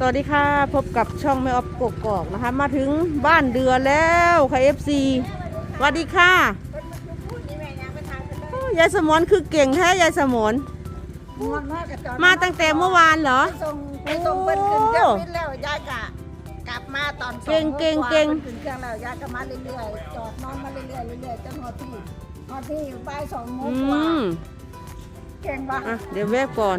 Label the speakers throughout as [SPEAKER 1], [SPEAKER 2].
[SPEAKER 1] สวัสดีค่ะ พบกับช่องไม่ออฟกกอกนะคะ มาถึงบ้านเดือแล้วค่ะเอฟซีสวัสดีค่ะโอ้ยายสมอนคือเก่งแท้ยายสมอนมาตั้งแต่เมื่อวานเหรอ
[SPEAKER 2] ส่งไปส่งเพิ่นขึ้นเครื่องบินแล้วยายกะกลับมาตอนสอ
[SPEAKER 1] เก่ง
[SPEAKER 2] โม
[SPEAKER 1] เก่ง
[SPEAKER 2] ว่า
[SPEAKER 1] เก่ง
[SPEAKER 2] พิ่นขึ้นเครื่องแล้วยายก็มาเรื่อยๆจอดนอนมาเรื่อยๆเรื่อยๆจนฮอดที่ฮอดที่บ่ายสองโมง
[SPEAKER 1] อื
[SPEAKER 2] กว่ามเก่งปะ
[SPEAKER 1] อะเดี๋ยวแวะก่อน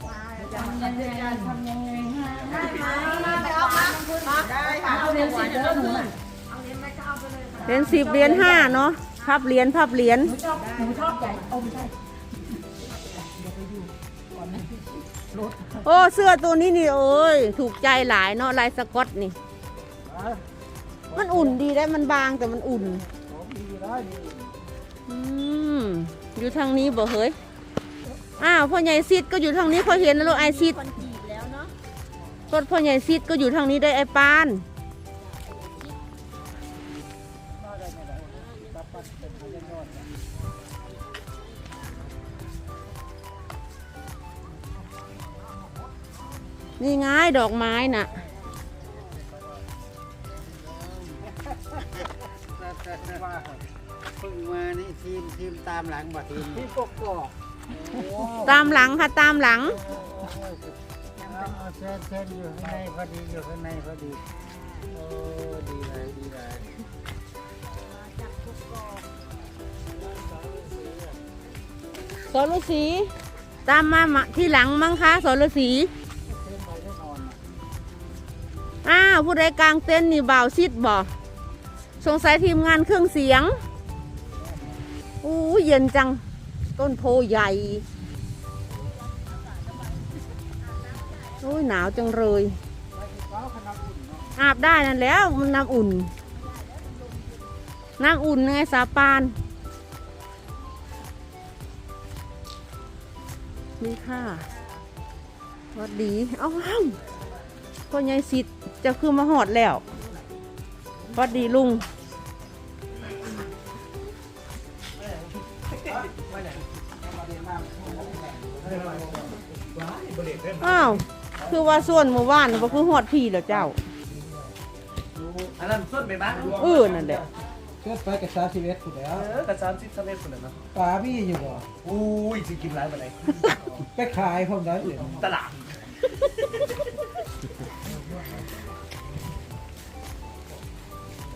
[SPEAKER 1] ได้ไหมได้เอา
[SPEAKER 2] มาได้ค่ะเอาเรียนสิเด้อหนู
[SPEAKER 1] เหรียญสิบเหรียญห้าเนาะพับเหรียญพับเหรียญ
[SPEAKER 3] ชอบหนูชอบใหญ่อมใช่
[SPEAKER 1] โอ้เสื้อตัวนี้นี่โอ้ยถูกใจหลายเนาะลายสกอตนี่ มันอุ่นดีได้มันบางแต่มันอุ่น อืมอยู่ทางนี้บ่เฮ้ย อ้าวพ่อใหญ่ซิดก็อยู่ทางนี้พอเห็นแล้วลูกไอซิดรถพ่อใหญ่ซิดก็อยู่ทางนี้ได้ไอปานนี่ไงดอกไม้น่ะ
[SPEAKER 4] เพิ่งมานี่ทีมทีมตามหลังบ่ทีมทีมกกอก
[SPEAKER 1] ตามหลังค่ะตามหลัง
[SPEAKER 4] เส้นเส้นอยู่ข้างในพอดีอยู่ข้างในพอดีโอ้ดีเลยดีเลย
[SPEAKER 1] สรสีตามมามาที่หลังมั้งคะสรสีอ้าวผู้ใดกลางเต้นท์นี่บ่าวซิดบ่สงสัยทีมงานเครื่องเสียงอู้เย็นจัง ต้นโพใหญ่ โอ้ยหนาวจังเลย อาบได้นั่นแล้วมันน้ำอุ่น น้ำอุ่นไงสาปานนี่ค่ะสวัสดีเอ้าว้าวพ่อใหญ่สิทธิ์จะคือมาหอดแล้วสวัสดีลุง อ้าว คือว่าส่วนหมู่บ้านน่ะบ่คือหอดพี่แล้วเจ้า
[SPEAKER 5] อันนั้นส้นไปบ้าง
[SPEAKER 1] เออนั่นแหละ
[SPEAKER 6] เกิดไปกับสามสิบเอ็ดถูกแล้ว
[SPEAKER 5] เออกระซามซิปสเมธคนนั้นเนาะ
[SPEAKER 6] ปลาพี่อยู่บ่
[SPEAKER 5] อุ้ยจะกินร้ายมาไหน
[SPEAKER 6] ไปขายพร้อมได้เลย
[SPEAKER 5] ตลาด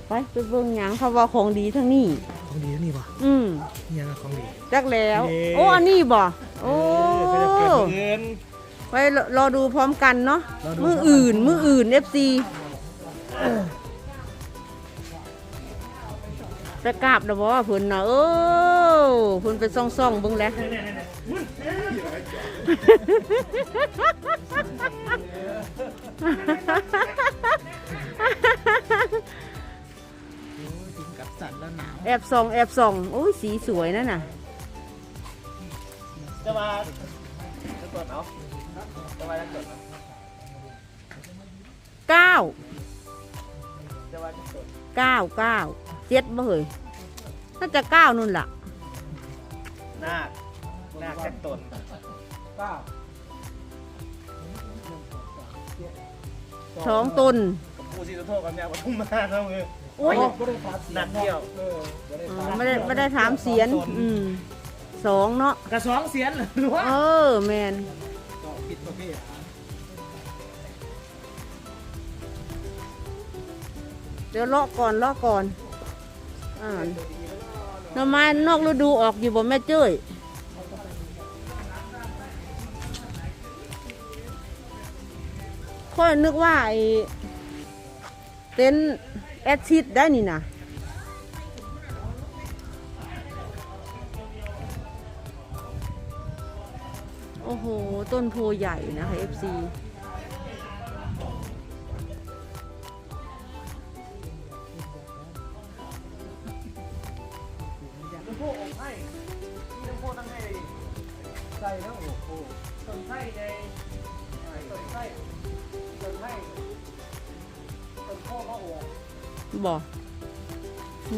[SPEAKER 1] ไปไปเบิ่งหยังเขาว่าของดีทั้งนี้
[SPEAKER 5] ของดีนี่ป่ะ
[SPEAKER 1] อืม
[SPEAKER 5] ยังของดี
[SPEAKER 1] จักแล้ว
[SPEAKER 5] เย้
[SPEAKER 1] โอ้ อันนี้บ่ โอ้
[SPEAKER 5] ก็จะ เกิดเงิน
[SPEAKER 1] ไว้รอรอดูพร้อมกันเนาะ
[SPEAKER 5] รอดู
[SPEAKER 1] มืออื่น มืออื่น FC ไปกราบนะบ่เพิ่นน่ะเออเพิ่นไปซ่องๆเบิ่งแล้ว
[SPEAKER 4] กับสันแล้วหนาว
[SPEAKER 1] แอบส่องแอบส่องโอ้ยสีสวยนั่นน่ะ
[SPEAKER 5] จะมา จะตรวจเอาจะมาจะตรวจ
[SPEAKER 1] เก้า
[SPEAKER 5] จะมาจะตรวจ
[SPEAKER 1] เก้าเก้าเจ็ดบ่เฮ้ยน่าจะเก้านู่นล่ะ
[SPEAKER 5] หน้าหน้าแค่ตน
[SPEAKER 6] เก้า
[SPEAKER 1] สองตน
[SPEAKER 5] ผมพูดซีโทษกันเนี่ยว่าทุ่มมาเท่ามือ
[SPEAKER 1] โอ้ย
[SPEAKER 6] ก็ได้ครับ
[SPEAKER 5] หนักเที่ยว
[SPEAKER 6] เออก็ได้
[SPEAKER 1] อ๋อไม่ได้ไม่ได้ถามเสียนอืม สองเนาะ
[SPEAKER 5] กระสองเสียนหรือว่า
[SPEAKER 1] เออแมน
[SPEAKER 6] ก็ผิดประเภท
[SPEAKER 1] เดี๋ยวเลาะก่อนเลาะก่อนอ่าหน่อไม้นอกฤดูออกอยู่บ่แม่เจ้ยค่อยนึกว่าไอ้เต็นท์แอดชิดได้นี่นะ โห ต้นโพใหญ่นะคะ FC ใส่
[SPEAKER 6] แล้วโอ้โห
[SPEAKER 4] ต้นไส้ใหญ่ต้นไส้ต้นไส้ต้นโพก็โอ้
[SPEAKER 1] บอก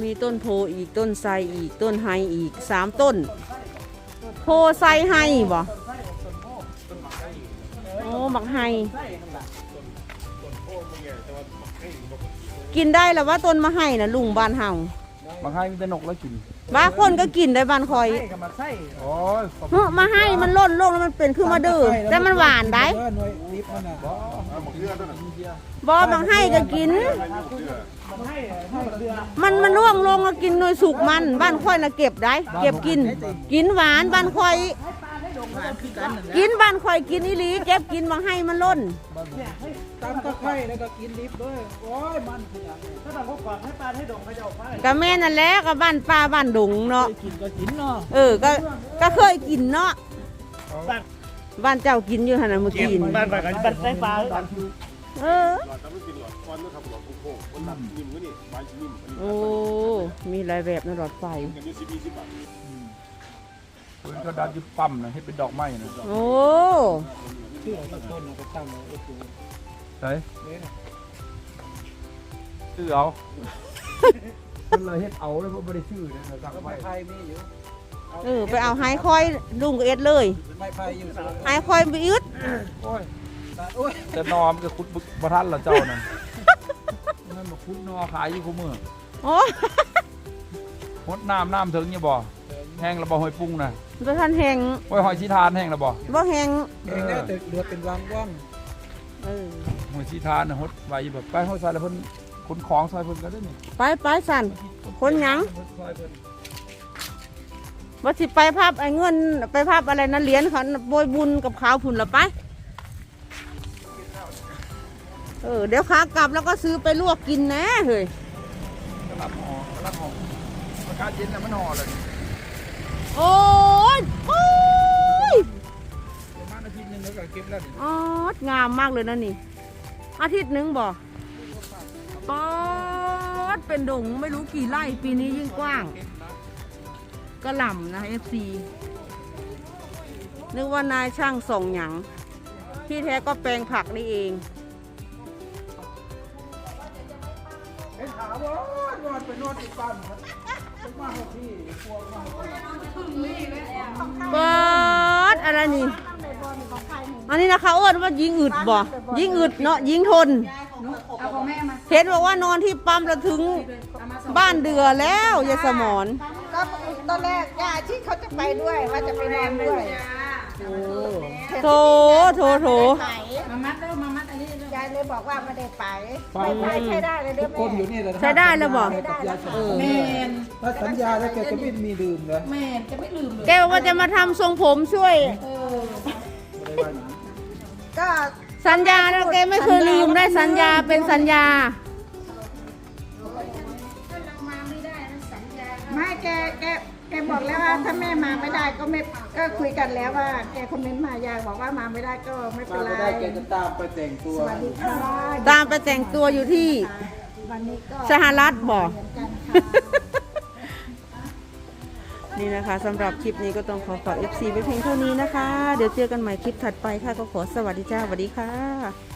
[SPEAKER 1] มีต้นโพอีกต้นไทรอีกต้นไฮอีกสามต้น โพไทรไฮบ
[SPEAKER 4] อก
[SPEAKER 1] โอ้หมักไฮ
[SPEAKER 4] ไส้ข้างหลัง
[SPEAKER 1] กินได้แล้วว่าต้นมะไฮนะลุงบ้านเฮา
[SPEAKER 6] บางให้มีแต่นกแล้วกิน
[SPEAKER 1] บ้านคนก็กินได้บ้านคอย
[SPEAKER 4] ไส้กับหมากไส้
[SPEAKER 6] โอ้ย
[SPEAKER 1] เฮ้อมาให้มันล่นลงแล้วมันเป็นขึ้นมาดื้อแต่มันหวานได้
[SPEAKER 6] หน่วยลิฟต์มันน่ะบ่
[SPEAKER 1] บ่บางให้ก็กิน
[SPEAKER 4] มันให้ให้เรือ
[SPEAKER 1] มันมันร่วงลงแล้วกินหน่วยสุกมัน บ้านค่อยน่ะเก็บได้ เก็บกิน กินหวานบ้านค่อย กินบ้านค่อยกินอีหลีเก็บกินบางให้มันล่น
[SPEAKER 6] ตามตะไคร้แล้วก็กินลิฟต์ด้วยโอ้ยมันคืออย่างนี้
[SPEAKER 4] ถ้าเราพกกวาดให้ปลาให้ดงให้เจ้าไป
[SPEAKER 1] ก็แม่นั่นแหละก็บ้านป้าบ้านดงเนาะ
[SPEAKER 6] กินก็กินเนาะ
[SPEAKER 1] เออ ก็ ก็เคยกินเนาะ บ้านเจ้ากินอยู่หันน่ะเมื่อกี้นี่
[SPEAKER 4] บ้านไปกันบ้านไส้ปลา
[SPEAKER 1] เออ
[SPEAKER 5] หลอดแต่มันเป็นหลอดก้อนนะครับหลอดโค้งๆคนรับนิ่มก็นี่ใบนิ่มอันนี้
[SPEAKER 1] โอ้ มีหลายแบบนะหลอดไฟ
[SPEAKER 5] กันอยู่สิบยี่สิบบาท
[SPEAKER 7] ปืนก็ดัดอยุบปั๊มนะให้เป็นดอกไม้นะ
[SPEAKER 1] โอ้
[SPEAKER 6] ชื่อของต้นต้นก็ตั้งไว้ก็คือ
[SPEAKER 7] ใช่ชื่อเอามันเลยเฮ็ดเอาเลยเพราะไม่ได้ชื่อนะสั่ง
[SPEAKER 6] ก็
[SPEAKER 7] ไว้
[SPEAKER 6] ไม้ไผ่มีอยู่
[SPEAKER 1] เออไปเอาไฮคอยลุงกับเอ็ดเลย
[SPEAKER 6] ไม้ไผ่อยู่
[SPEAKER 1] ไฮคอยไปอึด
[SPEAKER 7] โอ้ย
[SPEAKER 6] โอ้ย
[SPEAKER 7] แต่นอมนก็คุดบึกประทันละเจ้านั่นนั่นมาคุดนอขายอยู่คู่มือ
[SPEAKER 1] โอ้
[SPEAKER 7] หดน้ำน้ำถึงเนี่ยบ่แห้งระบ่หอยปุ้งนะ
[SPEAKER 1] ประทันแหง
[SPEAKER 7] หอยหอยชีทานแห้งระบ่
[SPEAKER 1] บ่แหง
[SPEAKER 6] เองได้แต่เหลือเป็นวังว่าง
[SPEAKER 1] เออ
[SPEAKER 7] หอยชีทานนะหดไว้แบบไปหอยใส่แล้วเพิ่นคนของซอยเพิ่นก็ได้นี่
[SPEAKER 1] ไปไปสั่น คนหยัง
[SPEAKER 7] ซอยเพิ่น
[SPEAKER 1] ว่าสิไปภาพไอ้เงินไปภาพอะไรนะเหรียญเขาโบยบุญกับขาวผุนละไป เออเดี๋ยวขากลับแล้วก็ซื้อไปลวกกินนะเฮ้ย
[SPEAKER 7] กระลับห่อกระลับห่ออากาศเย็นแล้วมันห่อเลย
[SPEAKER 1] โอ้ ยโอ้ย
[SPEAKER 7] ประมาณอาทิตย์หนึงแล้วก็เก็บแล้วนี่
[SPEAKER 1] อ๋องามมากเลยนะนี่ อาทิตย์หนึงบ่ปอดเป็นดงไม่รู้กี่ไร่ปีนี้ยิ่งกว้างกระหล่ำนะ FC นึกว่านายช่างส่งหยังที่แท้ก็แปลงผักนี่เอง
[SPEAKER 6] เห็นถามว่านอนไปนอนติดปั๊มครับเป็นมาหกที่พวงมาหกที่
[SPEAKER 1] นี่ อันนี้นะคะอ้วนว่ายิงอึดบ่ยิงอึดเนาะยิงทนเห็นบอกว่านอนที่ปั๊มแล้วถึงบ้านเดือแล้วยายสมอน
[SPEAKER 2] ก็ตอนแรกย่าที่เขาจะไปด้วยว่าจะไปนอนด้วย
[SPEAKER 1] โถโถโถ
[SPEAKER 2] ไปมามัด เลยบอกว่าไม่ได้ไปไม่ไปใช้ได้เลยเด้
[SPEAKER 6] ทุ
[SPEAKER 2] อก
[SPEAKER 6] คนอยู่นี่เลยนะ
[SPEAKER 1] ใช้ได้แล้วบอก
[SPEAKER 6] กับยาสม
[SPEAKER 1] เอ
[SPEAKER 6] อ
[SPEAKER 1] อ
[SPEAKER 2] แม่น
[SPEAKER 6] ถ้าสัญญาแล้วแกจะไม่มีลืมเลย
[SPEAKER 2] แม่นจะไม่ลืมเลย
[SPEAKER 1] แกบอกว่าจะมาทำทรงผมช่วย
[SPEAKER 2] ก็
[SPEAKER 1] สัญญาแล้วแกไม่เคยลืมได้สัญญาเป็นสัญญา
[SPEAKER 2] ไม่แกแกแกบอกแล้วว่าถ้าแม่มาไม่ได้ก็ไม่ ก็คุยกันแล้วว่าแกคอมเมนต์มายายบอกว่ามาไม่ได้ก็ไม่เป็น
[SPEAKER 6] มา
[SPEAKER 2] ไร
[SPEAKER 6] ไม่ได้แกจะตามไปแต่งตัว
[SPEAKER 2] สวัสดีค่ะ
[SPEAKER 1] ตามไปแต่งตัวอยู่ที่
[SPEAKER 2] วันนี้ก็
[SPEAKER 1] สหรัฐบอก
[SPEAKER 2] เหมือนกันค่ะ
[SPEAKER 1] นี่นะคะสำหรับคลิปนี้ก็ต้องขอฝาก FC ไว้เพียงเท่านี้นะคะ เดี๋ยวเจอกันใหม่คลิปถัดไปค่ะ ก็ขอสวัสดีจ้าสวัสดีค่ะ